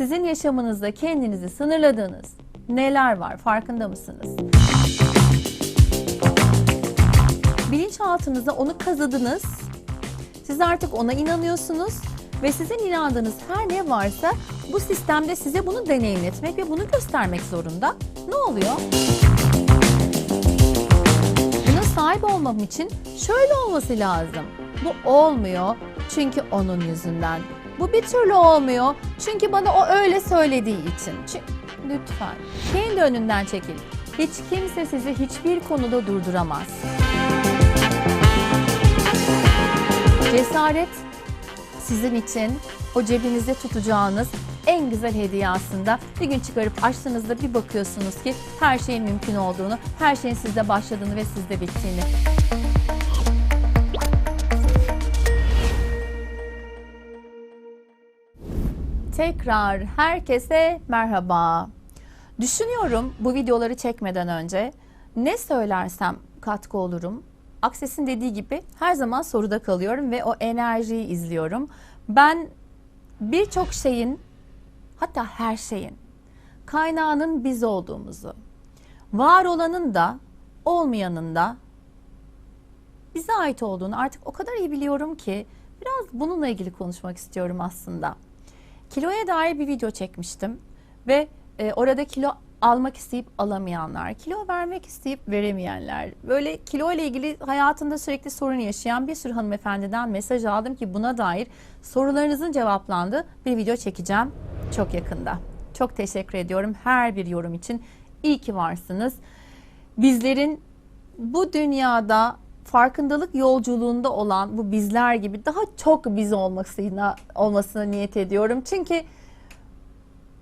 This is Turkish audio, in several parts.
Sizin yaşamınızda kendinizi sınırladığınız neler var? Farkında mısınız? Bilinçaltınıza onu kazıdınız. Siz artık ona inanıyorsunuz ve sizin inandığınız her ne varsa bu sistemde size bunu deneyimletmek ve bunu göstermek zorunda. Ne oluyor? Buna sahip olmam için şöyle olması lazım. Bu olmuyor çünkü onun yüzünden. Bu bir türlü olmuyor çünkü bana o öyle söylediği için. Çünkü, lütfen kendi önünden çekil. Hiç kimse sizi hiçbir konuda durduramaz. Cesaret sizin için o cebinizde tutacağınız en güzel hediye aslında. Bir gün çıkarıp açtığınızda bir bakıyorsunuz ki her şeyin mümkün olduğunu, her şeyin sizde başladığını ve sizde bittiğini. Tekrar herkese merhaba. Düşünüyorum bu videoları çekmeden önce ne söylersem katkı olurum. Akses'in dediği gibi her zaman soruda kalıyorum ve o enerjiyi izliyorum. Ben birçok şeyin hatta her şeyin kaynağının biz olduğumuzu, var olanın da olmayanın da bize ait olduğunu artık o kadar iyi biliyorum ki biraz bununla ilgili konuşmak istiyorum aslında. Kiloya dair bir video çekmiştim ve e, orada kilo almak isteyip alamayanlar, kilo vermek isteyip veremeyenler, böyle kilo ile ilgili hayatında sürekli sorun yaşayan bir sürü hanımefendiden mesaj aldım ki buna dair sorularınızın cevaplandığı bir video çekeceğim çok yakında. Çok teşekkür ediyorum her bir yorum için. İyi ki varsınız. Bizlerin bu dünyada farkındalık yolculuğunda olan bu bizler gibi daha çok biz olmasına olmasına niyet ediyorum. Çünkü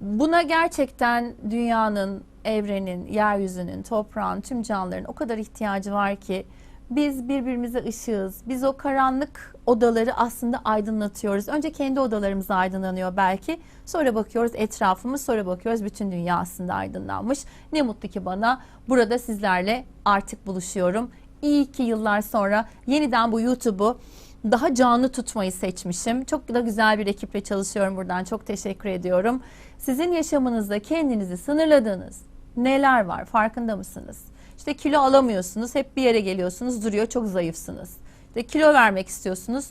buna gerçekten dünyanın, evrenin, yeryüzünün, toprağın, tüm canlıların o kadar ihtiyacı var ki biz birbirimize ışığız. Biz o karanlık odaları aslında aydınlatıyoruz. Önce kendi odalarımız aydınlanıyor belki. Sonra bakıyoruz etrafımız, sonra bakıyoruz bütün dünya aslında aydınlanmış. Ne mutlu ki bana burada sizlerle artık buluşuyorum. İyi ki yıllar sonra yeniden bu YouTube'u daha canlı tutmayı seçmişim. Çok da güzel bir ekiple çalışıyorum buradan. Çok teşekkür ediyorum. Sizin yaşamınızda kendinizi sınırladığınız neler var? Farkında mısınız? İşte kilo alamıyorsunuz, hep bir yere geliyorsunuz, duruyor, çok zayıfsınız. İşte kilo vermek istiyorsunuz,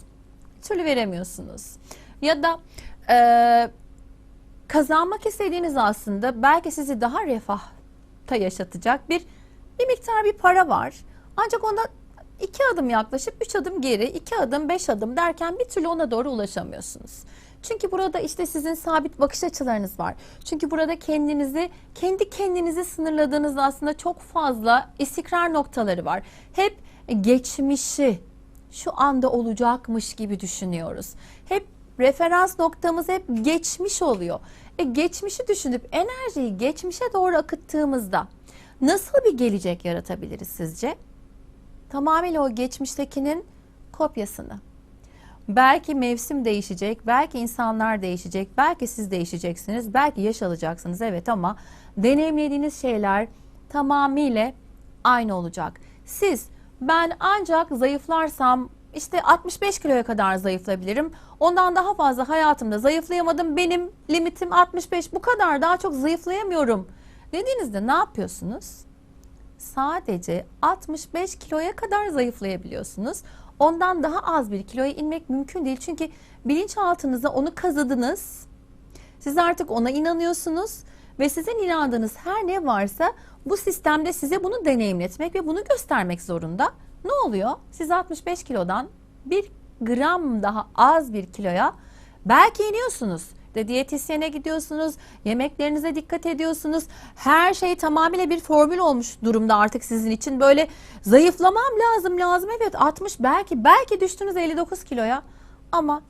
türlü veremiyorsunuz. Ya da e, kazanmak istediğiniz aslında belki sizi daha refahta yaşatacak bir bir miktar bir para var. Ancak onda iki adım yaklaşıp üç adım geri, iki adım, beş adım derken bir türlü ona doğru ulaşamıyorsunuz. Çünkü burada işte sizin sabit bakış açılarınız var. Çünkü burada kendinizi, kendi kendinizi sınırladığınız aslında çok fazla istikrar noktaları var. Hep geçmişi şu anda olacakmış gibi düşünüyoruz. Hep referans noktamız hep geçmiş oluyor. E geçmişi düşünüp enerjiyi geçmişe doğru akıttığımızda nasıl bir gelecek yaratabiliriz sizce? Tamamıyla o geçmiştekinin kopyasını. Belki mevsim değişecek, belki insanlar değişecek, belki siz değişeceksiniz, belki yaş alacaksınız evet ama deneyimlediğiniz şeyler tamamıyla aynı olacak. Siz ben ancak zayıflarsam işte 65 kiloya kadar zayıflayabilirim. Ondan daha fazla hayatımda zayıflayamadım. Benim limitim 65. Bu kadar daha çok zayıflayamıyorum. Dediğinizde ne yapıyorsunuz? Sadece 65 kiloya kadar zayıflayabiliyorsunuz. Ondan daha az bir kiloya inmek mümkün değil. Çünkü bilinçaltınıza onu kazıdınız. Siz artık ona inanıyorsunuz ve sizin inandığınız her ne varsa bu sistemde size bunu deneyimletmek ve bunu göstermek zorunda. Ne oluyor? Siz 65 kilodan bir gram daha az bir kiloya belki iniyorsunuz. De diyetisyene gidiyorsunuz, yemeklerinize dikkat ediyorsunuz. Her şey tamamıyla bir formül olmuş durumda artık sizin için. Böyle zayıflamam lazım lazım. Evet 60 belki belki düştünüz 59 kiloya. Ama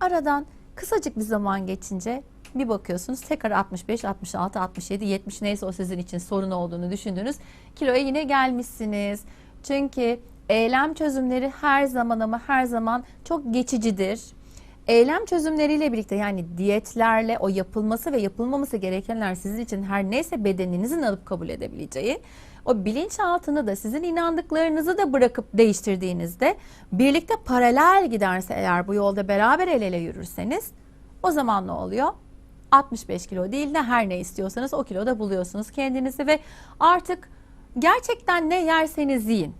aradan kısacık bir zaman geçince bir bakıyorsunuz tekrar 65, 66, 67, 70 neyse o sizin için sorun olduğunu düşündüğünüz kiloya yine gelmişsiniz. Çünkü eylem çözümleri her zaman ama her zaman çok geçicidir. Eylem çözümleriyle birlikte yani diyetlerle o yapılması ve yapılmaması gerekenler sizin için her neyse bedeninizin alıp kabul edebileceği o bilinçaltını da sizin inandıklarınızı da bırakıp değiştirdiğinizde birlikte paralel giderse eğer bu yolda beraber el ele yürürseniz o zaman ne oluyor? 65 kilo değil de her ne istiyorsanız o kiloda buluyorsunuz kendinizi ve artık gerçekten ne yerseniz yiyin.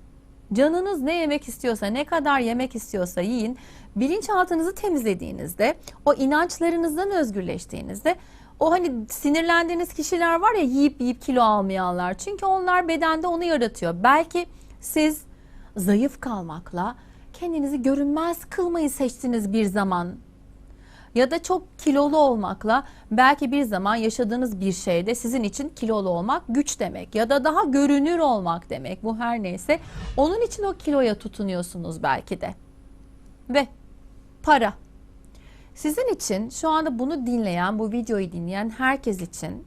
Canınız ne yemek istiyorsa, ne kadar yemek istiyorsa yiyin. Bilinçaltınızı temizlediğinizde, o inançlarınızdan özgürleştiğinizde o hani sinirlendiğiniz kişiler var ya yiyip yiyip kilo almayanlar. Çünkü onlar bedende onu yaratıyor. Belki siz zayıf kalmakla kendinizi görünmez kılmayı seçtiniz bir zaman. Ya da çok kilolu olmakla belki bir zaman yaşadığınız bir şeyde sizin için kilolu olmak güç demek ya da daha görünür olmak demek. Bu her neyse onun için o kiloya tutunuyorsunuz belki de. Ve para. Sizin için şu anda bunu dinleyen, bu videoyu dinleyen herkes için,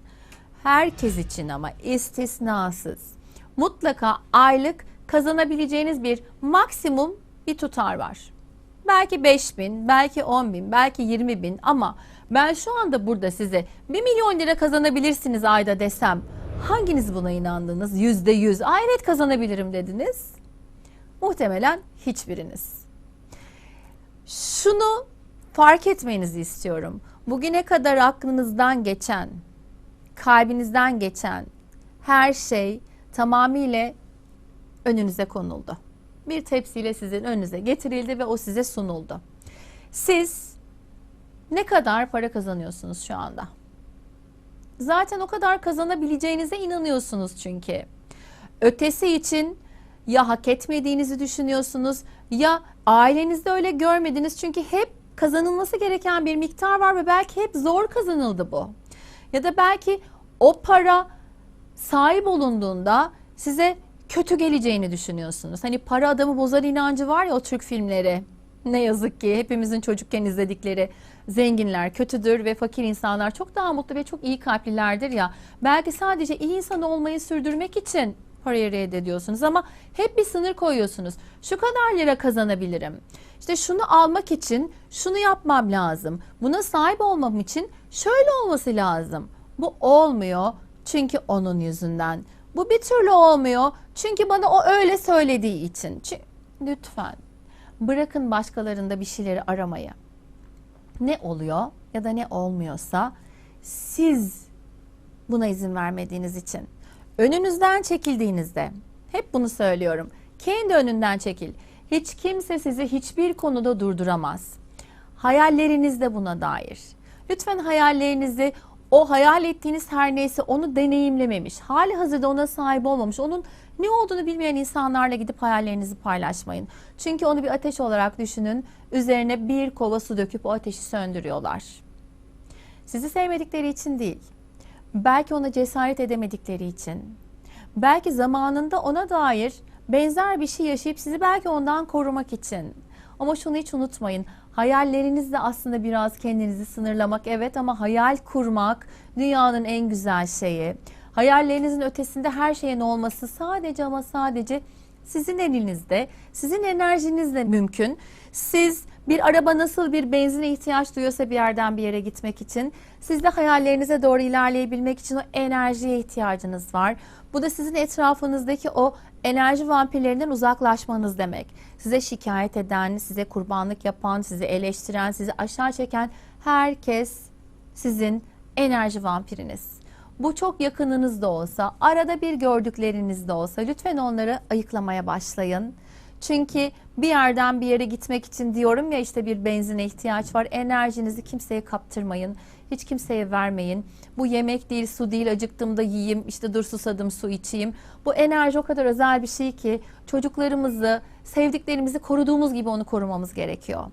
herkes için ama istisnasız mutlaka aylık kazanabileceğiniz bir maksimum bir tutar var. Belki 5 bin, belki 10 bin, belki 20 bin ama ben şu anda burada size 1 milyon lira kazanabilirsiniz ayda desem hanginiz buna inandınız? Yüzde yüz. Aa, evet kazanabilirim dediniz. Muhtemelen hiçbiriniz. Şunu fark etmenizi istiyorum. Bugüne kadar aklınızdan geçen, kalbinizden geçen her şey tamamıyla önünüze konuldu. Bir tepsiyle sizin önünüze getirildi ve o size sunuldu. Siz ne kadar para kazanıyorsunuz şu anda? Zaten o kadar kazanabileceğinize inanıyorsunuz çünkü. Ötesi için ya hak etmediğinizi düşünüyorsunuz ya ailenizde öyle görmediniz çünkü hep kazanılması gereken bir miktar var ve belki hep zor kazanıldı bu. Ya da belki o para sahip olunduğunda size kötü geleceğini düşünüyorsunuz. Hani para adamı bozar inancı var ya o Türk filmleri. Ne yazık ki hepimizin çocukken izledikleri zenginler kötüdür ve fakir insanlar çok daha mutlu ve çok iyi kalplilerdir ya. Belki sadece iyi insan olmayı sürdürmek için parayı reddediyorsunuz ama hep bir sınır koyuyorsunuz. Şu kadar lira kazanabilirim. İşte şunu almak için şunu yapmam lazım. Buna sahip olmam için şöyle olması lazım. Bu olmuyor çünkü onun yüzünden. Bu bir türlü olmuyor çünkü bana o öyle söylediği için. Çü- Lütfen bırakın başkalarında bir şeyleri aramayı. Ne oluyor ya da ne olmuyorsa siz buna izin vermediğiniz için önünüzden çekildiğinizde hep bunu söylüyorum. Kendi önünden çekil. Hiç kimse sizi hiçbir konuda durduramaz. Hayalleriniz de buna dair. Lütfen hayallerinizi o hayal ettiğiniz her neyse onu deneyimlememiş, hali hazırda ona sahip olmamış, onun ne olduğunu bilmeyen insanlarla gidip hayallerinizi paylaşmayın. Çünkü onu bir ateş olarak düşünün, üzerine bir kova su döküp o ateşi söndürüyorlar. Sizi sevmedikleri için değil, belki ona cesaret edemedikleri için, belki zamanında ona dair benzer bir şey yaşayıp sizi belki ondan korumak için. Ama şunu hiç unutmayın. Hayallerinizle aslında biraz kendinizi sınırlamak evet ama hayal kurmak dünyanın en güzel şeyi. Hayallerinizin ötesinde her şeyin olması sadece ama sadece sizin elinizde, sizin enerjinizle mümkün. Siz bir araba nasıl bir benzine ihtiyaç duyuyorsa bir yerden bir yere gitmek için, siz de hayallerinize doğru ilerleyebilmek için o enerjiye ihtiyacınız var. Bu da sizin etrafınızdaki o enerji vampirlerinden uzaklaşmanız demek. Size şikayet eden, size kurbanlık yapan, sizi eleştiren, sizi aşağı çeken herkes sizin enerji vampiriniz. Bu çok yakınınız da olsa, arada bir gördükleriniz de olsa lütfen onları ayıklamaya başlayın. Çünkü bir yerden bir yere gitmek için diyorum ya işte bir benzine ihtiyaç var. Enerjinizi kimseye kaptırmayın. Hiç kimseye vermeyin. Bu yemek değil, su değil, acıktığımda yiyeyim, işte dur susadım su içeyim. Bu enerji o kadar özel bir şey ki çocuklarımızı, sevdiklerimizi koruduğumuz gibi onu korumamız gerekiyor.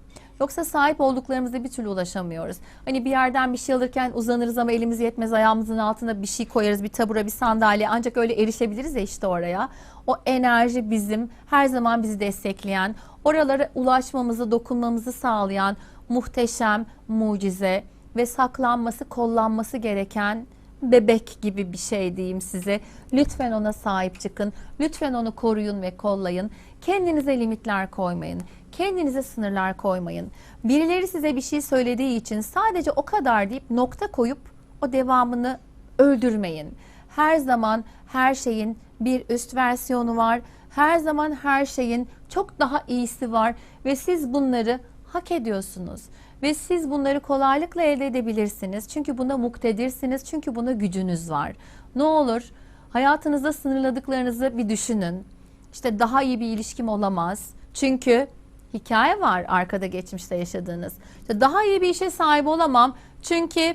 Yoksa sahip olduklarımıza bir türlü ulaşamıyoruz. Hani bir yerden bir şey alırken uzanırız ama elimiz yetmez ayağımızın altına bir şey koyarız bir tabura bir sandalye ancak öyle erişebiliriz ya işte oraya. O enerji bizim her zaman bizi destekleyen oralara ulaşmamızı dokunmamızı sağlayan muhteşem mucize ve saklanması kollanması gereken bebek gibi bir şey diyeyim size. Lütfen ona sahip çıkın. Lütfen onu koruyun ve kollayın. Kendinize limitler koymayın. Kendinize sınırlar koymayın. Birileri size bir şey söylediği için sadece o kadar deyip nokta koyup o devamını öldürmeyin. Her zaman her şeyin bir üst versiyonu var. Her zaman her şeyin çok daha iyisi var ve siz bunları hak ediyorsunuz. Ve siz bunları kolaylıkla elde edebilirsiniz. Çünkü buna muktedirsiniz. Çünkü buna gücünüz var. Ne olur hayatınızda sınırladıklarınızı bir düşünün. İşte daha iyi bir ilişkim olamaz. Çünkü hikaye var arkada geçmişte yaşadığınız. İşte daha iyi bir işe sahip olamam. Çünkü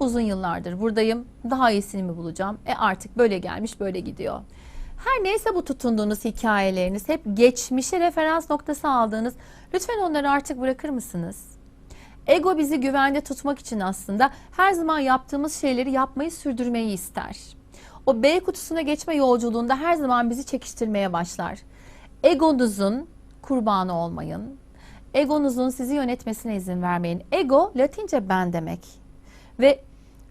uzun yıllardır buradayım. Daha iyisini mi bulacağım? E artık böyle gelmiş böyle gidiyor. Her neyse bu tutunduğunuz hikayeleriniz, hep geçmişe referans noktası aldığınız, lütfen onları artık bırakır mısınız? Ego bizi güvende tutmak için aslında her zaman yaptığımız şeyleri yapmayı sürdürmeyi ister. O B kutusuna geçme yolculuğunda her zaman bizi çekiştirmeye başlar. Egonuzun kurbanı olmayın. Egonuzun sizi yönetmesine izin vermeyin. Ego Latince ben demek. Ve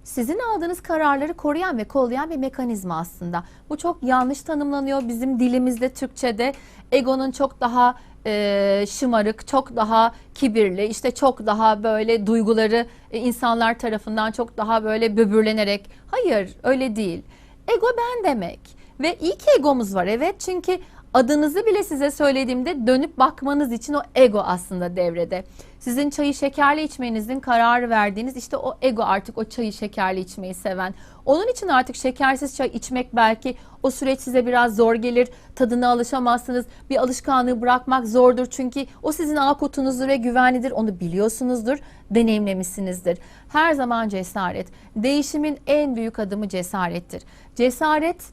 sizin aldığınız kararları koruyan ve kollayan bir mekanizma aslında. Bu çok yanlış tanımlanıyor bizim dilimizde Türkçe'de. Egonun çok daha e, şımarık, çok daha kibirli, işte çok daha böyle duyguları e, insanlar tarafından çok daha böyle böbürlenerek. Hayır, öyle değil. Ego ben demek. Ve iyi ki egomuz var evet çünkü adınızı bile size söylediğimde dönüp bakmanız için o ego aslında devrede. Sizin çayı şekerli içmenizin kararı verdiğiniz işte o ego artık o çayı şekerli içmeyi seven. Onun için artık şekersiz çay içmek belki o süreç size biraz zor gelir. Tadına alışamazsınız. Bir alışkanlığı bırakmak zordur. Çünkü o sizin ağ kutunuzdur ve güvenlidir. Onu biliyorsunuzdur, deneyimlemişsinizdir. Her zaman cesaret. Değişimin en büyük adımı cesarettir. Cesaret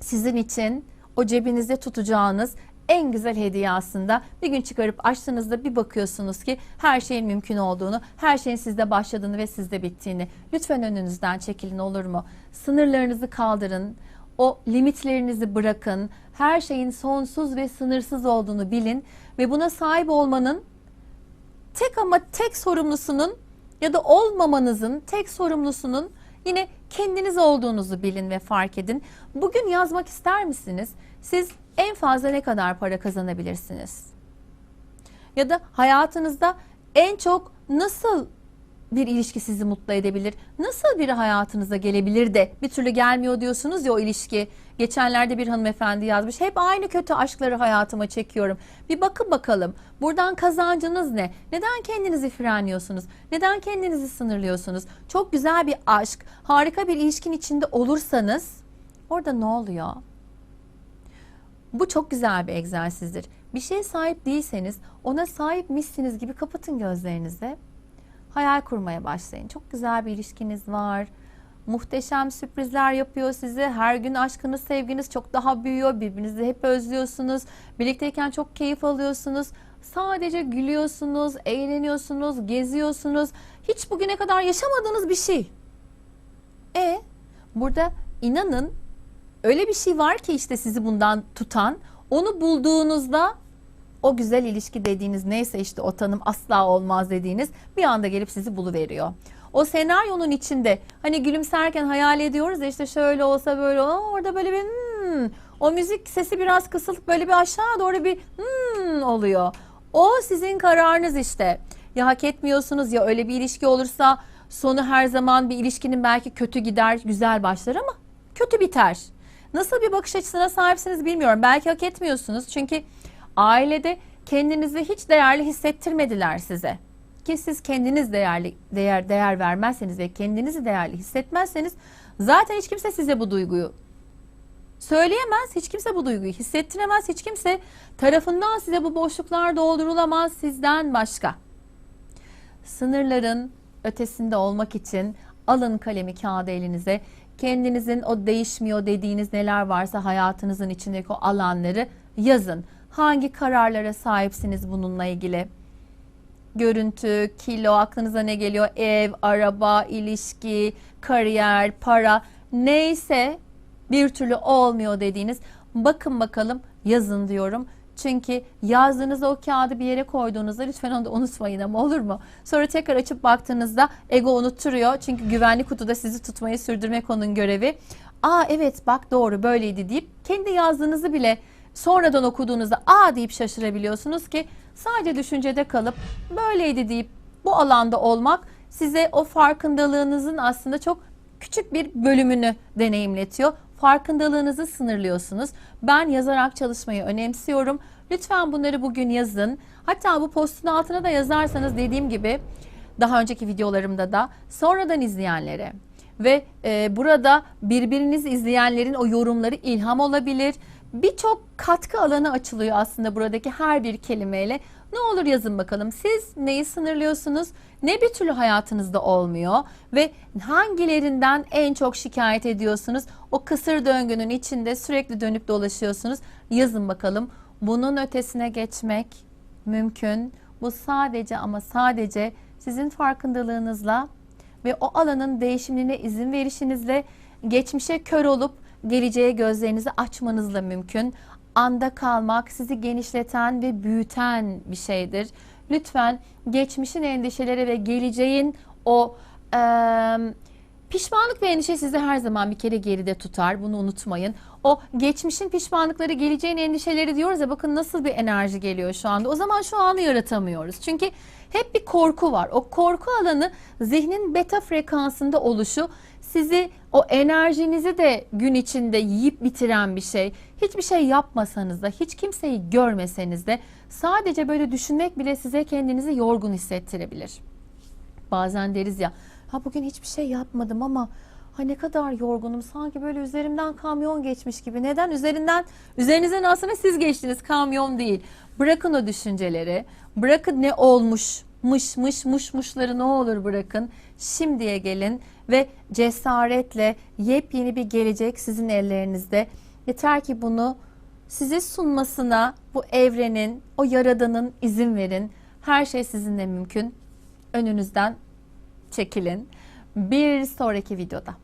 sizin için o cebinizde tutacağınız en güzel hediye aslında. Bir gün çıkarıp açtığınızda bir bakıyorsunuz ki her şeyin mümkün olduğunu, her şeyin sizde başladığını ve sizde bittiğini. Lütfen önünüzden çekilin olur mu? Sınırlarınızı kaldırın. O limitlerinizi bırakın. Her şeyin sonsuz ve sınırsız olduğunu bilin ve buna sahip olmanın tek ama tek sorumlusunun ya da olmamanızın tek sorumlusunun yine kendiniz olduğunuzu bilin ve fark edin. Bugün yazmak ister misiniz? Siz en fazla ne kadar para kazanabilirsiniz? Ya da hayatınızda en çok nasıl bir ilişki sizi mutlu edebilir? Nasıl biri hayatınıza gelebilir de bir türlü gelmiyor diyorsunuz ya o ilişki. Geçenlerde bir hanımefendi yazmış. Hep aynı kötü aşkları hayatıma çekiyorum. Bir bakın bakalım. Buradan kazancınız ne? Neden kendinizi frenliyorsunuz? Neden kendinizi sınırlıyorsunuz? Çok güzel bir aşk, harika bir ilişkin içinde olursanız orada ne oluyor? Bu çok güzel bir egzersizdir. Bir şeye sahip değilseniz ona sahipmişsiniz gibi kapatın gözlerinizi. Hayal kurmaya başlayın. Çok güzel bir ilişkiniz var. Muhteşem sürprizler yapıyor size. Her gün aşkınız, sevginiz çok daha büyüyor. Birbirinizi hep özlüyorsunuz. Birlikteyken çok keyif alıyorsunuz. Sadece gülüyorsunuz, eğleniyorsunuz, geziyorsunuz. Hiç bugüne kadar yaşamadığınız bir şey. E burada inanın öyle bir şey var ki işte sizi bundan tutan. Onu bulduğunuzda o güzel ilişki dediğiniz neyse işte o tanım asla olmaz dediğiniz bir anda gelip sizi buluveriyor. O senaryonun içinde hani gülümserken hayal ediyoruz ya işte şöyle olsa böyle orada böyle bir hmm, o müzik sesi biraz kısılıp böyle bir aşağı doğru bir hmm oluyor. O sizin kararınız işte. Ya hak etmiyorsunuz ya öyle bir ilişki olursa sonu her zaman bir ilişkinin belki kötü gider, güzel başlar ama kötü biter. Nasıl bir bakış açısına sahipsiniz bilmiyorum. Belki hak etmiyorsunuz. Çünkü ailede kendinizi hiç değerli hissettirmediler size. Ki siz kendiniz değerli değer değer vermezseniz ve kendinizi değerli hissetmezseniz zaten hiç kimse size bu duyguyu söyleyemez. Hiç kimse bu duyguyu hissettiremez. Hiç kimse tarafından size bu boşluklar doldurulamaz sizden başka. Sınırların ötesinde olmak için alın kalemi kağıdı elinize. Kendinizin o değişmiyor dediğiniz neler varsa hayatınızın içindeki o alanları yazın. Hangi kararlara sahipsiniz bununla ilgili? Görüntü, kilo, aklınıza ne geliyor? Ev, araba, ilişki, kariyer, para neyse bir türlü olmuyor dediğiniz bakın bakalım yazın diyorum. Çünkü yazdığınızda o kağıdı bir yere koyduğunuzda lütfen onu da unutmayın ama olur mu? Sonra tekrar açıp baktığınızda ego unutturuyor. Çünkü güvenli kutuda sizi tutmayı sürdürmek onun görevi. Aa evet bak doğru böyleydi deyip kendi yazdığınızı bile sonradan okuduğunuzda aa deyip şaşırabiliyorsunuz ki sadece düşüncede kalıp böyleydi deyip bu alanda olmak size o farkındalığınızın aslında çok küçük bir bölümünü deneyimletiyor. Farkındalığınızı sınırlıyorsunuz. Ben yazarak çalışmayı önemsiyorum. Lütfen bunları bugün yazın. Hatta bu postun altına da yazarsanız dediğim gibi daha önceki videolarımda da sonradan izleyenlere ve e, burada birbirinizi izleyenlerin o yorumları ilham olabilir. Birçok katkı alanı açılıyor aslında buradaki her bir kelimeyle. Ne olur yazın bakalım siz neyi sınırlıyorsunuz? Ne bir türlü hayatınızda olmuyor ve hangilerinden en çok şikayet ediyorsunuz? O kısır döngünün içinde sürekli dönüp dolaşıyorsunuz. Yazın bakalım. Bunun ötesine geçmek mümkün. Bu sadece ama sadece sizin farkındalığınızla ve o alanın değişimine izin verişinizle geçmişe kör olup geleceğe gözlerinizi açmanızla mümkün. Anda kalmak sizi genişleten ve büyüten bir şeydir. Lütfen geçmişin endişeleri ve geleceğin o eee, pişmanlık ve endişe sizi her zaman bir kere geride tutar. Bunu unutmayın. O geçmişin pişmanlıkları, geleceğin endişeleri diyoruz ya bakın nasıl bir enerji geliyor şu anda. O zaman şu anı yaratamıyoruz. Çünkü hep bir korku var. O korku alanı zihnin beta frekansında oluşu sizi o enerjinizi de gün içinde yiyip bitiren bir şey. Hiçbir şey yapmasanız da, hiç kimseyi görmeseniz de sadece böyle düşünmek bile size kendinizi yorgun hissettirebilir. Bazen deriz ya, ha bugün hiçbir şey yapmadım ama ha ne kadar yorgunum sanki böyle üzerimden kamyon geçmiş gibi. Neden? Üzerinden, üzerinizden aslında siz geçtiniz kamyon değil. Bırakın o düşünceleri, bırakın ne olmuş, mış mış muş muşları ne olur bırakın. Şimdiye gelin ve cesaretle yepyeni bir gelecek sizin ellerinizde. Yeter ki bunu size sunmasına bu evrenin, o yaradanın izin verin. Her şey sizinle mümkün. Önünüzden çekilin. Bir sonraki videoda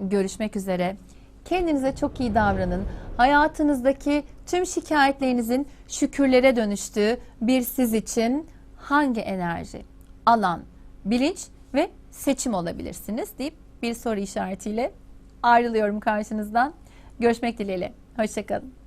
görüşmek üzere. Kendinize çok iyi davranın. Hayatınızdaki tüm şikayetlerinizin şükürlere dönüştüğü bir siz için hangi enerji, alan, bilinç ve seçim olabilirsiniz deyip bir soru işaretiyle ayrılıyorum karşınızdan. Görüşmek dileğiyle. Hoşçakalın.